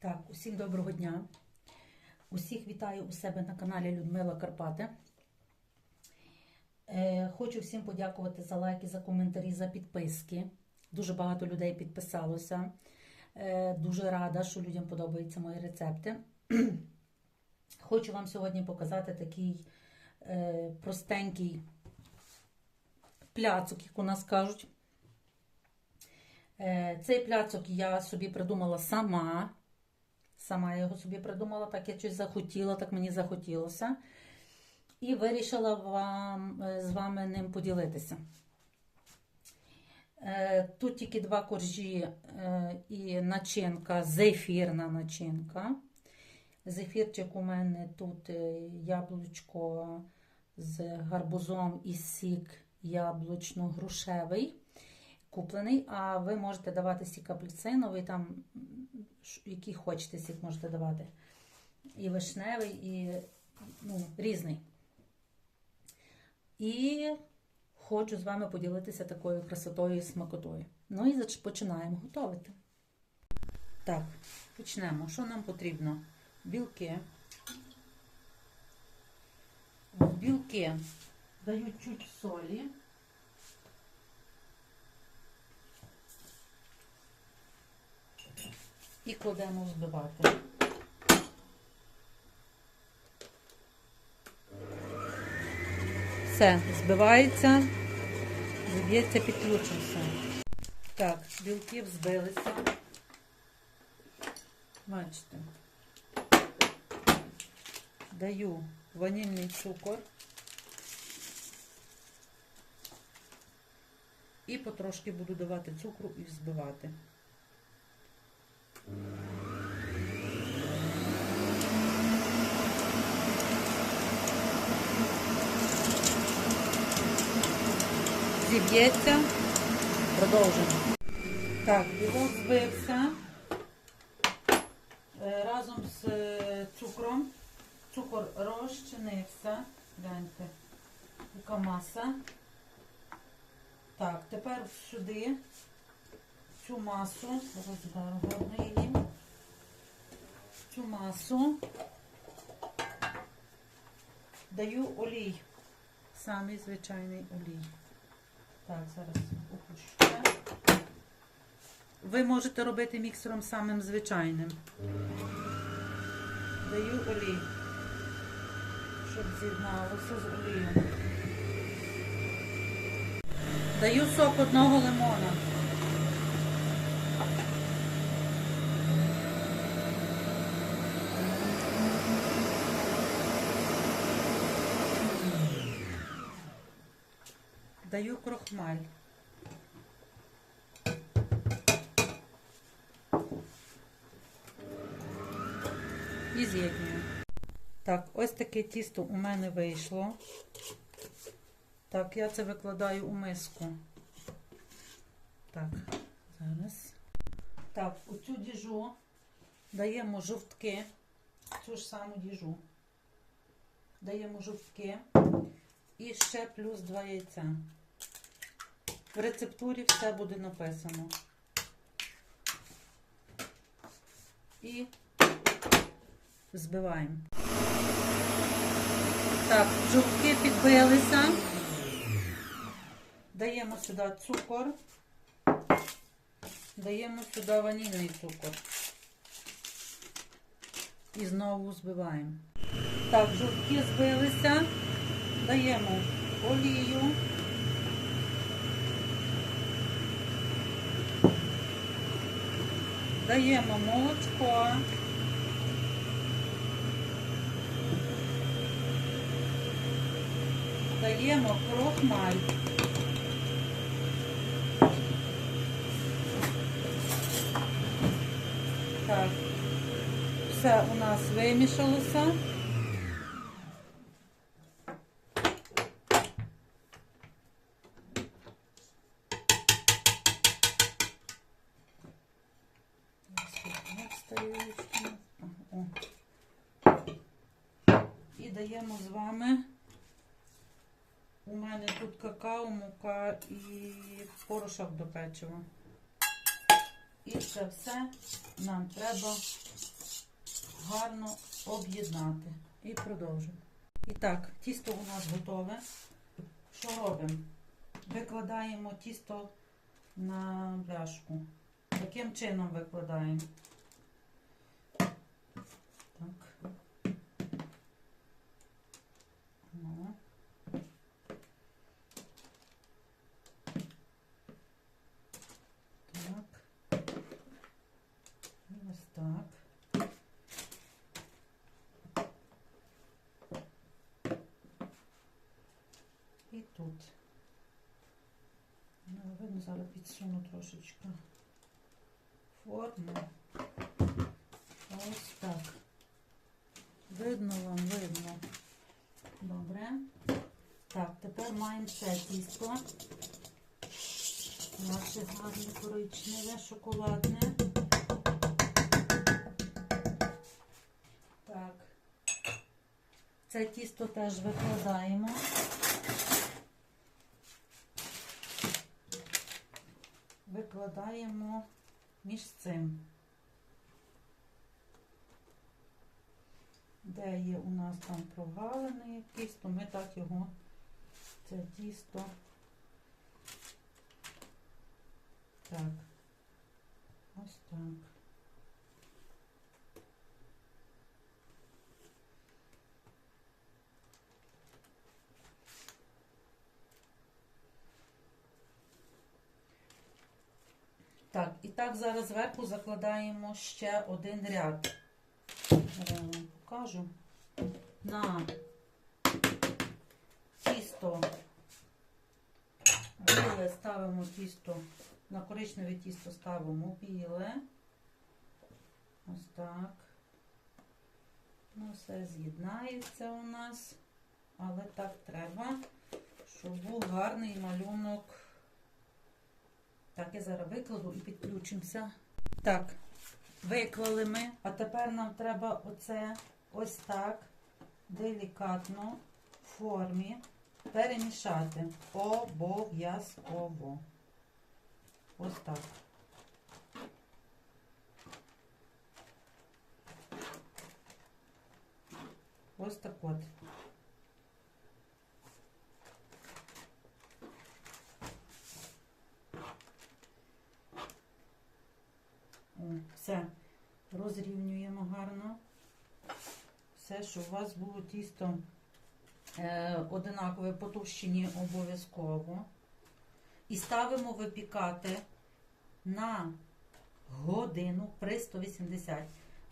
Так, усім доброго дня. Усіх вітаю у себе на каналі Людмила Карпати. Е, хочу всім подякувати за лайки, за коментарі, за підписки. Дуже багато людей підписалося. Е, дуже рада, що людям подобаються мої рецепти. Хочу вам сьогодні показати такий е, простенький пляцок, як у нас кажуть. Е, Цей пляцок я собі придумала сама. Сама його собі придумала, так я щось захотіла, так мені захотілося. І вирішила вам, е, з вами ним поділитися. Е, Тут тільки два коржі е, і начинка, зефірна начинка. Зефірчик у мене тут яблучко з гарбузом і сік яблучно-грушевий куплений, а ви можете давати сік апельсиновий, там який хочете сік можете давати. І вишневий, і ну, різний. І хочу з вами поділитися такою красотою і смакотою. Ну і починаємо готувати. Так, почнемо. Що нам потрібно? Білки. Білки даю чуть солі. І кладемо взбивати. Все, збивається, зб'ється, підключився. Так, білки взбилися. Бачите. Даю ванільний цукор. І потрошки буду давати цукру і взбивати. Зіб'ється. Продовжуємо. Так, білок збився Е, разом з е, цукром. Цукор розчинився. Гляньте, яка маса. Так, тепер сюди цю масу, її, цю масу даю олій. Самий звичайний олій. Так, зараз опущу. Ви можете робити міксером самим звичайним. Даю олій, щоб з'єдналося з олієм. Даю сок одного лимона. Даю крохмаль. І з'єднюю. Так, ось таке тісто у мене вийшло. Так, я це викладаю у миску. Так, зараз. Так, у цю діжу даємо жовтки, цю ж саму діжу. Даємо жовтки і ще плюс два яйця. В рецептурі все буде написано. І збиваємо. Так, жовтки підбилися. Даємо сюди цукор. Даємо сюди ванільний цукор. І знову збиваємо. Так, жовтки збилися. Даємо олію. Даємо молочко. Даємо крохмаль. Так, все у нас вимішалося. О. І з вами. У мене тут какао, мука і порошок до печива. І це все нам треба гарно об'єднати. І продовжуємо. І так, тісто у нас готове. Що робимо? Викладаємо тісто на бляшку. Таким чином викладаємо. Так. Ну. Так. І ось так. І тут. Ну, видно, зараз підсуну трошечки форму. Ось так. Видно вам, видно. Добре. Так, тепер маємо це тісто. Наше гарне коричневе, шоколадне. Так. Це тісто теж викладаємо. Викладаємо між цим. Де є у нас там прогалини якісь, то ми так його, це тісто. Так. Ось так. Так, зараз зверху закладаємо ще один ряд. Вам покажу. На тісто біле ставимо тісто, на коричневе тісто ставимо біле. Ось так. Ну, все з'єднається у нас. Але так треба, щоб був гарний малюнок. Так, я зараз викладу і підключимося. Так, виклали ми, а тепер нам треба оце ось так делікатно в формі перемішати. Обов'язково. Ось так. Ось так от. О, Все, розрівнюємо гарно. Все, щоб у вас було тісто е, одинакове по товщині обов'язково. І ставимо випікати на годину при 180.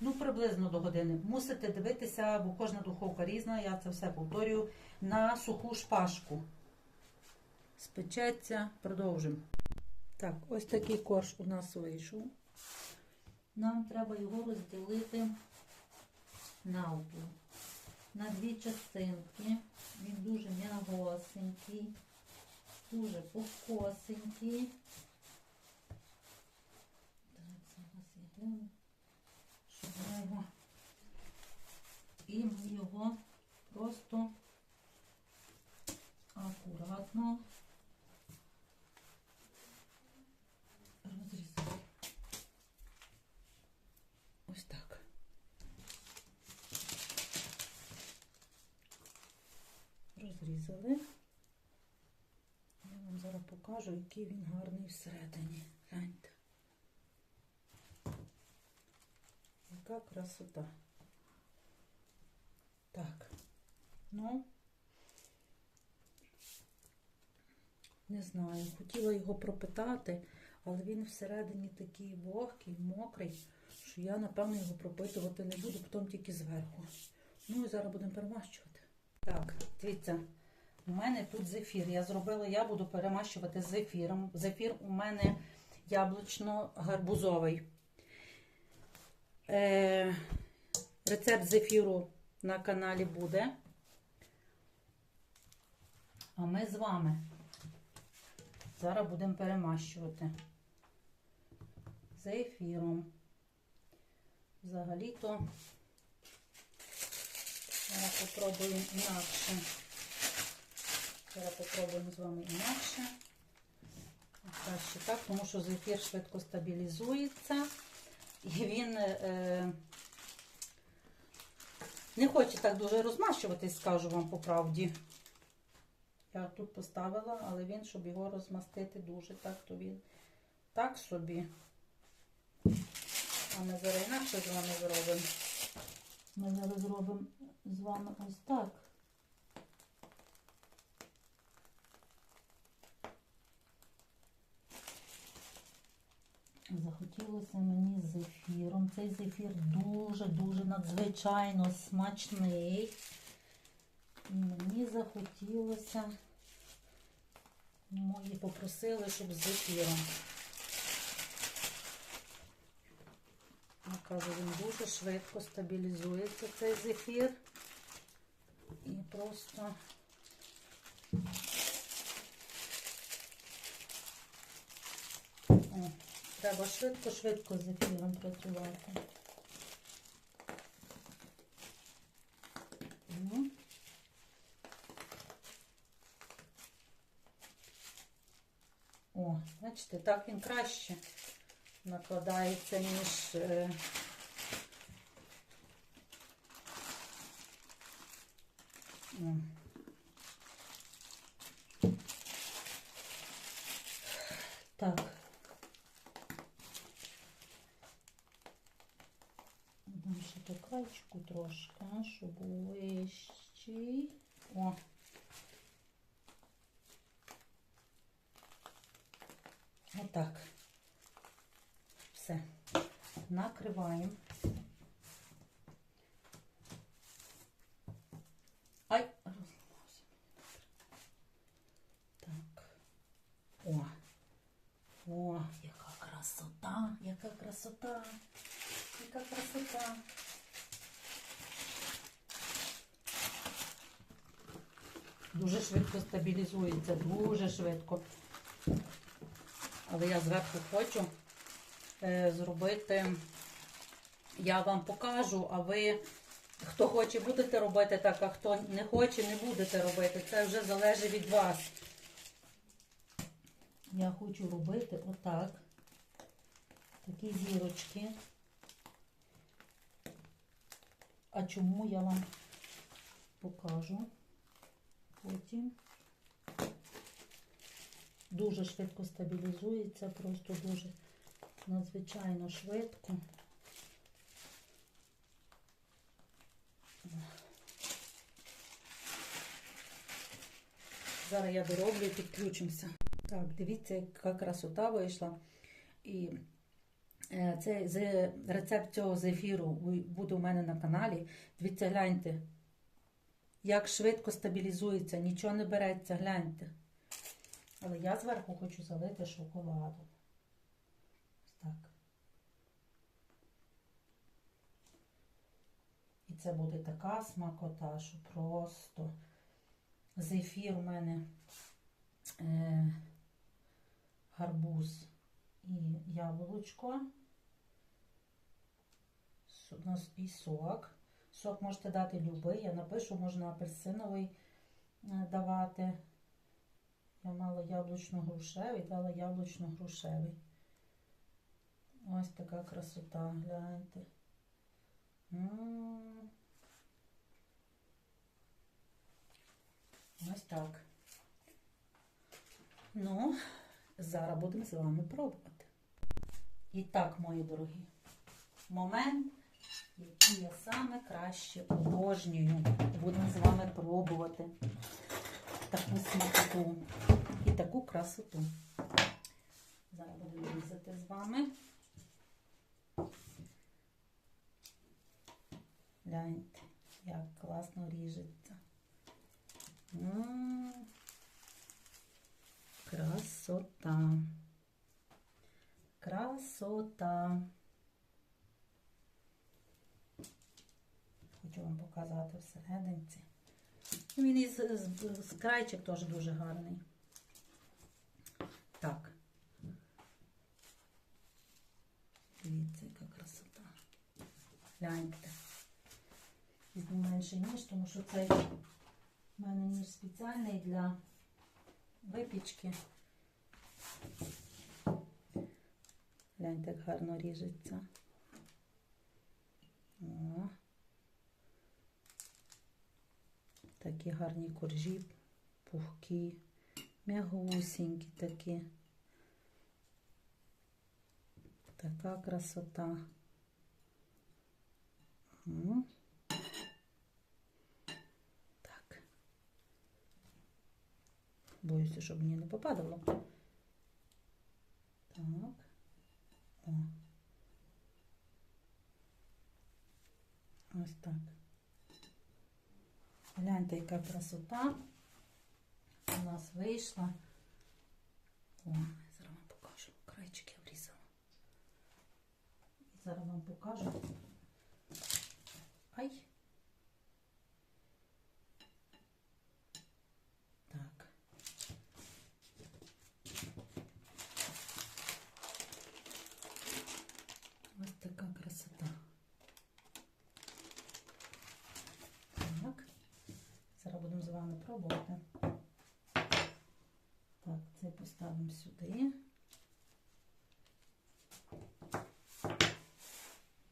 Ну, приблизно до години. Мусите дивитися, бо кожна духовка різна, я це все повторюю, на суху шпажку. Спечеться, продовжимо. Так, ось такий корж у нас вийшов. Нам треба його розділити навпіл. На дві частинки. Він дуже м'ягосенький, дуже пухкосенький. Щоб я його. І ми його просто акуратно розрізаємо. Ось так. Розрізали. Я вам зараз покажу, який він гарний всередині. Гляньте. Яка красота. Так. Ну, не знаю, хотіла його пропитати, але він всередині такий вогкий, мокрий, що я, напевно, його пропитувати не буду, потім тільки зверху. Ну і зараз будемо перемащувати. Так, дивіться, у мене тут зефір. Я зробила, я буду перемащувати з зефіром. Зефір у мене яблучно-гарбузовий. Е, рецепт зефіру на каналі буде. А ми з вами зараз будемо перемащувати зефіром. Взагалі-то зараз попробуємо інакше. Зараз попробуємо з вами інакше. краще так, тому що зефір швидко стабілізується. І він е, не хоче так дуже розмащуватись, скажу вам по правді. Я тут поставила, але він, щоб його розмастити дуже так, то він так собі. А ми зараз інакше з вами зробимо. Ми зараз зробимо з вами ось так. Захотілося мені зефіром. Цей зефір дуже-дуже надзвичайно смачний. І мені захотілося, мої попросили, щоб з зефіром. Кажу, він дуже швидко стабілізується цей зефір. І просто О, треба швидко-швидко з зефіром працювати. Ну. О, бачите, так він краще накладається, ніж. е, ще по крайчику трошки, а, щоб був вищий. О. Отак. Все. Накриваємо. Ай. Так. О. О, яка красота, яка красота, яка красота. Дуже швидко стабілізується, дуже швидко. Але я зверху хочу е, зробити, я вам покажу, а ви, хто хоче, будете робити так, а хто не хоче, не будете робити. Це вже залежить від вас. Я хочу робити отак. Такі зірочки. А чому я вам покажу потім. Дуже швидко стабілізується, просто дуже надзвичайно швидко. Зараз я дороблю і підключимося. Так, дивіться, яка красота вийшла. І е, це рецепт цього зефіру буде у мене на каналі. Дивіться, гляньте, як швидко стабілізується, нічого не береться, гляньте. Але я зверху хочу залити шоколадом. Ось так. І це буде така смакота, що просто зефір у мене е, гарбуз і яблучко. І сок. Сок можете дати любий. Я напишу, можна апельсиновий е, давати. Я мала яблучно-грушевий, дала яблучно-грушевий. Ось така красота, гляньте. Ось так. Ну, зараз будемо з вами пробувати. І так, мої дорогі, момент, який я саме краще обожнюю. Будемо з вами пробувати таку смакоту і таку красоту. Зараз будемо різати з вами. Гляньте, як класно ріжеться. М, Красота. Красота. Хочу вам показати всерединці. Він із з, з крайчик теж дуже гарний. Так. Дивіться, яка красота. Гляньте. Візьму менший ніж, тому що цей в мене ніж спеціальний для випічки. Гляньте, як гарно ріжеться. О. Такі гарні коржі, пухкі, м'ягусінькі такі. Така красота. Так. Боюся, щоб мені не попадало. Так. О. Ось так. Гляньте, яка красота у нас вийшла. О, зараз вам покажу. Крайчики врізала. Зараз вам покажу. Ай. Так. Ось така красота. Так. Зараз будемо з вами пробувати. Так, це сюди.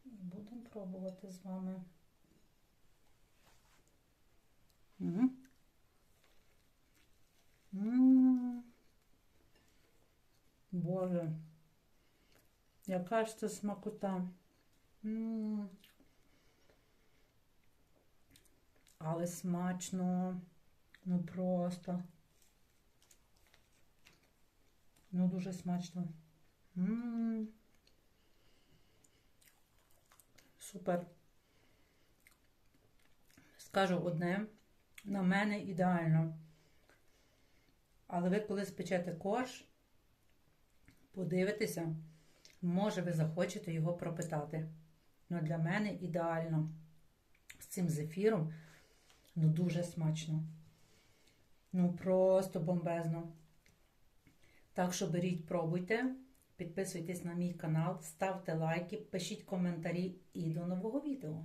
І будемо пробувати з вами. М. Боже, яка ж це смакота. М. Але смачно, ну просто. Ну, дуже смачно. М. Супер. Скажу одне, на мене ідеально. Але ви коли спечете корж, подивитеся, може ви захочете його пропитати. Ну, для мене ідеально. З цим зефіром, ну дуже смачно. Ну, просто бомбезно. Так що беріть, пробуйте, підписуйтесь на мій канал, ставте лайки, пишіть коментарі і до нового відео.